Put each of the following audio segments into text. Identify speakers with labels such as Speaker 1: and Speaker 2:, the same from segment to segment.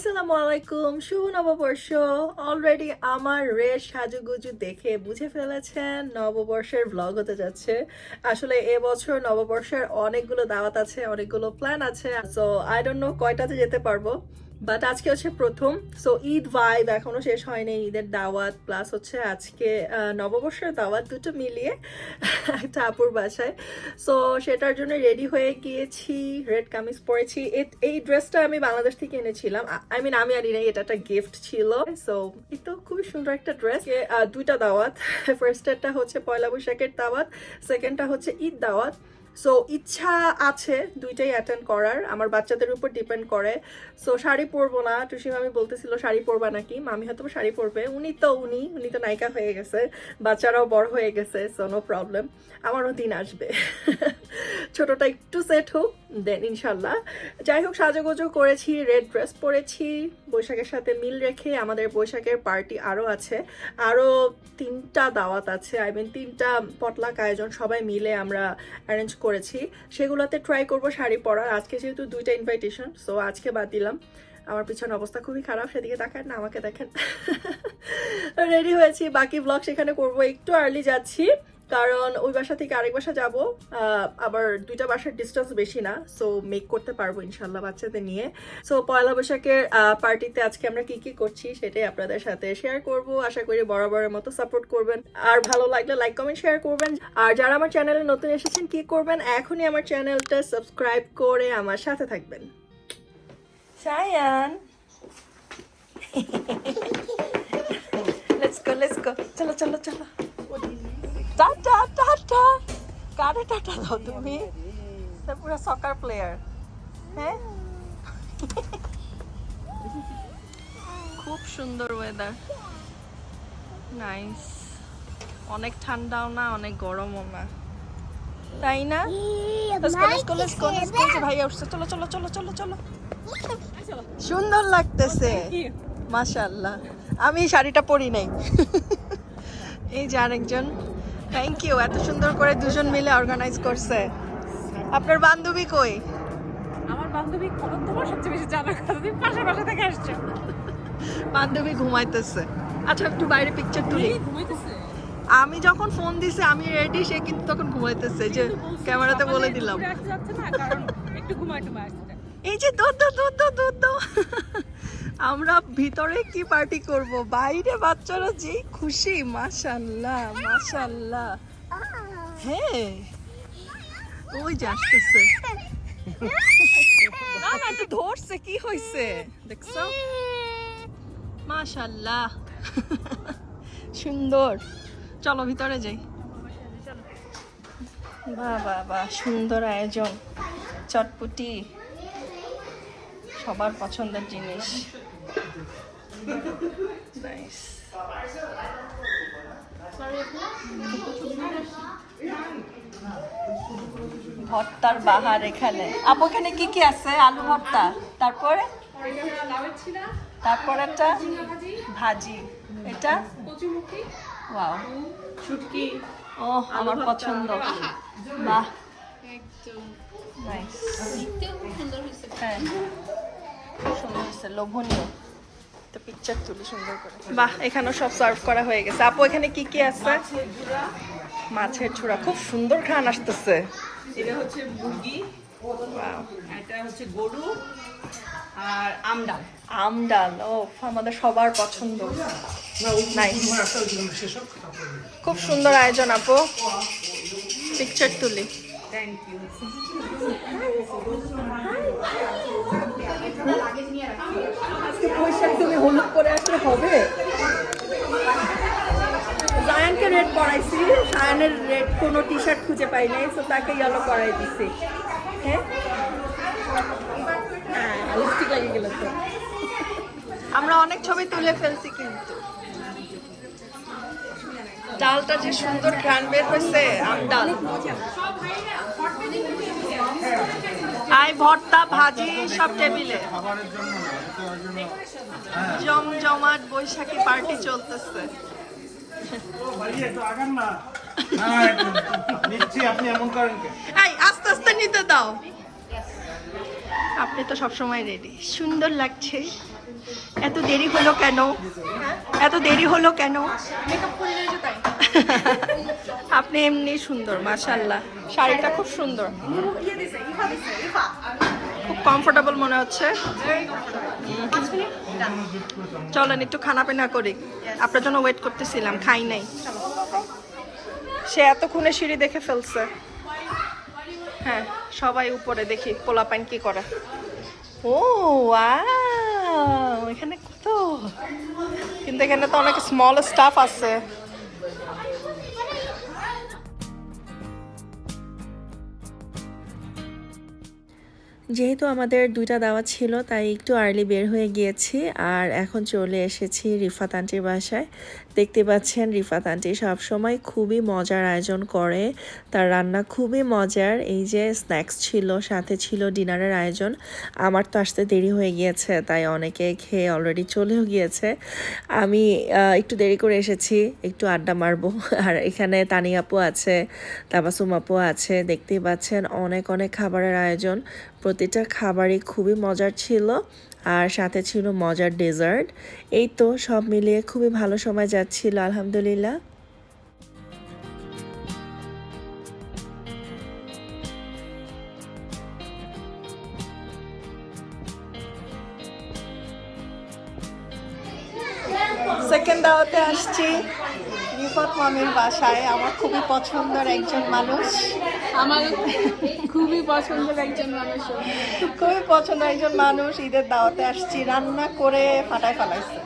Speaker 1: আসসালামু আলাইকুম, শুভ নববর্ষ। অলরেডি আমার রেড সাজুগুজু দেখে বুঝে ফেলেছেন, নববর্ষের ব্লগ হতে যাচ্ছে। আসলে এবছর নববর্ষের অনেকগুলো দাওয়াত আছে, অনেকগুলো প্ল্যান আছে। সো আই ডোন্ট নো কয়টাতে যেতে পারব। বাট আজকে হচ্ছে প্রথম সো ঈদ ভাইব এখনও শেষ হয়নি, ঈদের দাওয়াত প্লাস হচ্ছে আজকে নববর্ষের দাওয়াত দুটো মিলিয়ে একটা আপুর বাসায়। সো সেটার জন্য রেডি হয়ে গিয়েছি রেড কামিজ পরেছি। এই ড্রেসটা আমি বাংলাদেশ থেকে এনেছিলাম। আই মিন আমি আর নাই এটা একটা গিফট ছিল। সো তো খুবই সুন্দর একটা ড্রেস দুইটা দাওয়াত। ফার্স্টেরটা হচ্ছে পয়লা বৈশাখের দাওয়াত সেকেন্ডটা হচ্ছে ঈদ দাওয়াত। সো ইচ্ছা আছে দুইটাই অ্যাটেন্ড করার। আমার বাচ্চাদের উপর ডিপেন্ড করে। সো শাড়ি পরবো না। টুসিম আমি বলতেছিল, শাড়ি পরবা নাকি? মামি হয়তো শাড়ি পরবে। উনি তো উনি উনি তো নায়িকা হয়ে গেছে। বাচ্চারাও বড় হয়ে গেছে সো নো প্রবলেম আমারও দিন আসবে। ছোটটা একটু সেট হোক দেন ইনশাল্লাহ। যাই হোক, সাজুগুজু করেছি রেড ড্রেস পরেছি। বৈশাখের সাথে মিল রেখে আমাদের বৈশাখের পার্টি আরও আছে। আরও তিনটা দাওয়াত আছে। আই মিন তিনটা পটলাক আয়োজন সবাই মিলে আমরা অ্যারেঞ্জ করেছি, সেগুলোতে ট্রাই করব শাড়ি পরার। আজকে যেহেতু দুইটা ইনভাইটেশন সো আজকে বাদ দিলাম। আমার পিছনে অবস্থা খুবই খারাপ, সেদিকে দেখেন না, আমাকে দেখেন। রেডি হয়েছি, বাকি ব্লগ সেখানে করব, একটু আর্লি যাচ্ছি। কারণ ওই বাসা থেকে আরেক বাসা যাব আবার দুইটা বাসার ডিস্টেন্স বেশি না সো মেক করতে পারব ইনশাল্লাহ বাচ্চাদের নিয়ে। সো পয়লা বৈশাখের পার্টিতে আজকে আমরা কি কি করছি সেটাই আপনাদের সাথে শেয়ার করব। আশা করি বরাবরের মতো সাপোর্ট করবেন। আর ভালো লাগলে লাইক কমেন্ট শেয়ার করবেন। আর যারা আমার চ্যানেলে নতুন এসেছেন কি করবেন? এখনই আমার চ্যানেলটা সাবস্ক্রাইব করে আমার সাথে থাকবেন। Sayan! Let's go let's go চলো চলো চলো। টাটা টাটা কারে টাটা দাও তুমি? পুরো সকার প্লেয়ার হ্যাঁ খুব সুন্দর ওয়েদার নাইস অনেক ঠান্ডাও না অনেক গরমও না। তাই না? ভাইয়া উঠছে চলো চলো চলো চলো চলো। সুন্দর লাগতেছে। মাশাল্লাহ আমি শাড়িটা পরি নাই। এই যে আরেকজন। থ্যাংক ইউ এত সুন্দর করে দুজন মিলে অর্গানাইজ করছে। আপনার বান্ধবী কই?
Speaker 2: আমার বান্ধবী খবর তোমার সবচেয়ে বেশি জানার কথা? তুমি পাশের পাশে থেকে আসছো।
Speaker 1: বান্ধবী ঘুমাইতেছে। আচ্ছা একটু বাইরে পিকচার তুলি।
Speaker 2: ঘুমাইতেছে।
Speaker 1: আমি যখন ফোন দিছে আমি রেডি সে কিন্তু তখন ঘুমাইতেছে। যে ক্যামেরাতে বলে দিলাম।
Speaker 2: একটু ঘুমাই টুমাই
Speaker 1: এই যে দুধ দুধ দাও দুধ দাও আমরা ভিতরে কি পার্টি করব? বাইরে বাচ্চারা যে খুশি মাশাল্লাহ মাশাল্লাহ হ্যাঁ। ওই যে না না, এটা ধরছে, কি হয়েছে দেখছ? মাশাল্লাহ সুন্দর। চলো, ভিতরে যাই। বাহ বাহ বাহ সুন্দর আয়োজন। চটপটি। সবার পছন্দের জিনিস। নাইস ভর্তার বাহার এখানে। আপু এখানে কি কি আছে? আলু ভর্তা। তারপরে? তারপর একটা
Speaker 2: ভাজি।
Speaker 1: এটা? ওয়াও।
Speaker 2: শুটকি।
Speaker 1: ও আমার পছন্দ। বাহ।
Speaker 2: একদম।
Speaker 1: নাইস
Speaker 2: সুন্দর
Speaker 1: হ্যাঁ। সুন্দর হয়েছে। লোভনীয়। তো পিকচার তুলি সুন্দর করে বাহ এখানেও সব সার্ভ করা হয়ে গেছে আপু এখানে কি কি আছে মাছের ঝোড়া খুব সুন্দর ঘ্রাণ আসতেছে
Speaker 3: এটা হচ্ছে মুরগি এটা হচ্ছে গরু আর আমডাল
Speaker 1: আম ডাল ও আমাদের সবার পছন্দ খুব সুন্দর আয়োজন আপু পিকচার তুলি
Speaker 3: থ্যাংক ইউ
Speaker 1: হলুদ করে আসলে হবে? জায়ানকে রেড পরাইছি। সায়ানের রেড কোনো টি শার্ট খুঁজে পাই নাই তো তাকে ইয়েলো করাই দিছি। হ্যাঁ? লিপস্টিক লাগিয়ে গেল তো। আমরা অনেক ছবি তুলে ফেলছি কিন্তু। ডালটা যে সুন্দর ঘ্রাণ বের হয়েছে আম ডাল। আই ভর্তা ভাজি সব টেবিলে। জমজমাট বৈশাখী পার্টি চলতেছে? আস্তে আস্তে নিতে দাও। আপনি তো সবসময় রেডি সুন্দর লাগছে। এত দেরি হলো কেন? এত দেরি হলো কেন? আপনি এমনি সুন্দর মাশাল্লাহ শাড়িটা খুব সুন্দর।
Speaker 2: ইয়ে
Speaker 1: খুব কমফোর্টেবল মনে হচ্ছে। চলেন একটু খানা পিনা করি আপনার জন্য ওয়েট করতেছিলাম খাই নাই। সে এতক্ষণে সিঁড়ি দেখে ফেলছে। হ্যাঁ সবাই উপরে দেখি পোলাপাইন কি করে। ও এখানে কত? কিন্তু এখানে তো অনেক স্মল স্টাফ আছে। যেহেতু আমাদের দুইটা দাওয়া ছিল, তাই একটু আর্লি বের হয়ে গিয়েছি আর এখন চলে এসেছি রিফাত আন্টির বাসায়। দেখতে পাচ্ছেন, রিফাত আন্টি সবসময় খুবই মজার আয়োজন করে। তার রান্না খুবই মজার। এই যে স্ন্যাক্স ছিল, সাথে ছিল ডিনারের আয়োজন। আমার তো আসতে দেরি হয়ে গিয়েছে, তাই অনেকে খেয়ে অলরেডি চলেও গিয়েছে। আমি একটু দেরি করে এসেছি, একটু আড্ডা মারবো। আর এখানে তানিয়াপু আছে, তাবাসুম আপু আছে দেখতেই পাচ্ছেন অনেক অনেক খাবারের আয়োজন। প্রতিটা খাবারই খুবই মজার ছিল। আর সাথে ছিল মজার ডেজার্ট। এই তো সব মিলিয়ে খুবই ভালো সময় যাচ্ছিল আলহামদুলিল্লাহ। সেকেন্ড দাওয়াতে আসছি। রিফাত মামির বাসায় আমার খুবই পছন্দের একজন মানুষ।
Speaker 2: আমার খুবই পছন্দের একজন মানুষ।
Speaker 1: খুবই পছন্দের একজন মানুষ ঈদের দাওয়াতে আসছি। রান্না করে ফাটায় ফেলাইছে।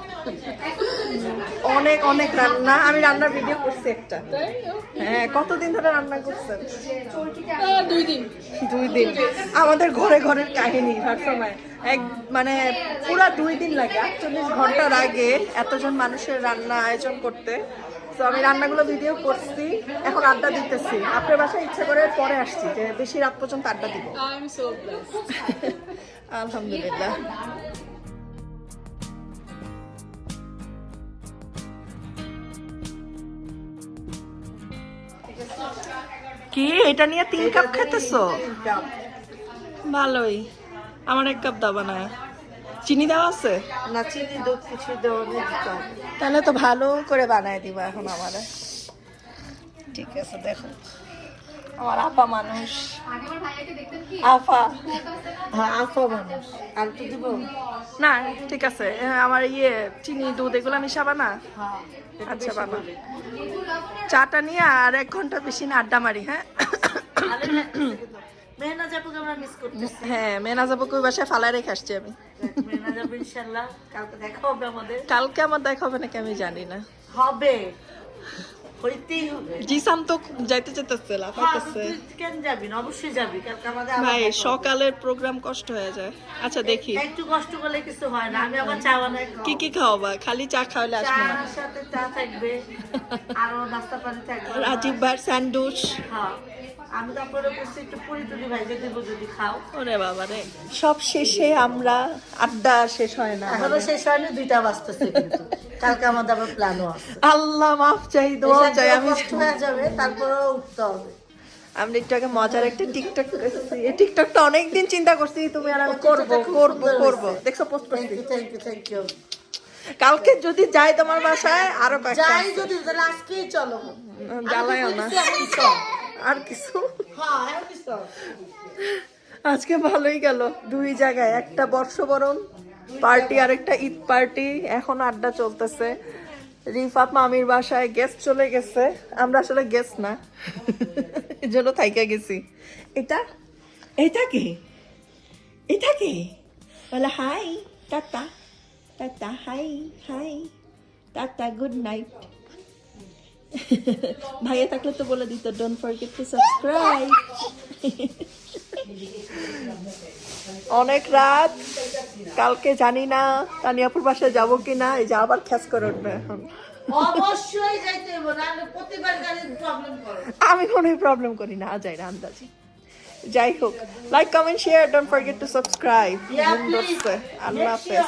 Speaker 1: অনেক অনেক রান্না। আমি রান্নার ভিডিও করছি একটা। হ্যাঁ কতদিন ধরে রান্না করছেন?
Speaker 2: দুই দিন।
Speaker 1: দুই দিন আমাদের ঘরে ঘরের কাহিনী সবসময় এক মানে পুরা দুই দিন লাগে আটচল্লিশ ঘণ্টার আগে এতজন মানুষের রান্না আয়োজন করতে। তো আমি রান্নাগুলো ভিডিও করছি এখন আড্ডা দিতেছি। আপনার বাসায় ইচ্ছে করে পরে আসছি যে বেশি রাত পর্যন্ত আড্ডা দিব। আলহামদুলিল্লাহ। কি? এটা নিয়ে তিন কাপ খেতেছো? ভালোই। আমার এক কাপ দাও না চিনি দেওয়া আছে?
Speaker 3: না চিনি দুধ কিছু দেওয়া নেই
Speaker 1: তাহলে তো ভালো করে বানায় দিবা এখন আমার। ঠিক আছে দেখো। আমার আপা মানুষ। আফা।
Speaker 3: হ্যাঁ আফা মানুষ। আর তো দিব?
Speaker 1: না ঠিক আছে। আমার ইয়ে চিনি দুধ এগুলো মিশাবা না
Speaker 3: হ্যাঁ
Speaker 1: আচ্ছা বাবা। চাটা নিয়ে আর এক ঘণ্টা বেশি না আড্ডা মারি হ্যাঁ? হ্যাঁ মেনা যাব কই বাসায় ফালাই রেখে আসছি আমি।
Speaker 3: কালকে
Speaker 1: আমার দেখা হবে নাকি আমি জানি না।
Speaker 3: হবে। হইতেই হবে
Speaker 1: জিসাম তো যাইতে যেতেছে
Speaker 3: হ্যাঁ,
Speaker 1: লাফাইতেছে
Speaker 3: কেন যাবি না? অবশ্যই যাবি কালকে আমাদের
Speaker 1: ভাই সকালের প্রোগ্রাম কষ্ট হয়ে যায়। আচ্ছা দেখি।
Speaker 3: একটু কষ্ট করলে কিছু হয় না। আমি আবার চা বানাই।
Speaker 1: কি কি খাওয়াবা? খালি চা খাওয়ালে আসবে না।
Speaker 3: চার সাথে চা থাকবে আরও নাস্তা পানি থাকবে।
Speaker 1: রাজীব ভাই স্যান্ডউইচ।
Speaker 3: হ্যাঁ। আমি তারপরে বলছি একটু পুরি টুরি ভাইজে দেবো যদি খাও।
Speaker 1: ওরে বাবা রে। সব শেষে আমরা আড্ডা শেষ হয় না
Speaker 3: এখনও শেষ হয়নি দুইটা বাজতেছে কিন্তু। কালকে আমাদের আবার প্ল্যানও আছে।
Speaker 1: আল্লাহ মাফ চাই দোয়া চাই আমি
Speaker 3: যাবে তারপরেও উঠতে হবে।
Speaker 1: আমরা একটু আগে মজার একটা টিকটক করছি। এই টিকটকটা অনেকদিন চিন্তা করছি তুমি আর আমি করব করব করব। দেখছ পোস্ট
Speaker 3: থ্যাংক
Speaker 1: করছি
Speaker 3: you thank you thank you
Speaker 1: কালকে যদি যাই তোমার বাসায় আরও কয়েকটা
Speaker 3: যাই যদি তাহলে আজকেই চলো।
Speaker 1: জ্বালায় না। আর কিছু?
Speaker 3: হ্যাঁ
Speaker 1: আজকে ভালোই গেল দুই জায়গায় একটা বর্ষবরণ পার্টি আর একটা ঈদ পার্টি এখন আড্ডা চলতেছে। রিফাত মামির বাসায় গেস্ট চলে গেছে আমরা আসলে গেস্ট না। জন্য থাইকা গেছি। এটা? এটা কি? এটা কি? বলে hi tata tata hi hi tata good night. ভাইয়া থাকলে তো বলে দিত ডোন্ট ফরগেট টু সাবস্ক্রাইব অনেক রাত কালকে জানি না তানিয়াপুর বাসায় যাব কি না এই যে আবার খ্যাস করে উঠবে এখন।
Speaker 3: অবশ্যই যাইতে প্রতিবার প্রবলেম করে।
Speaker 1: আমি কোনো প্রবলেম করি না যাই না আন্দাজি। যাই হোক like comment share don't forget to subscribe. আল্লাহ হাফেজ।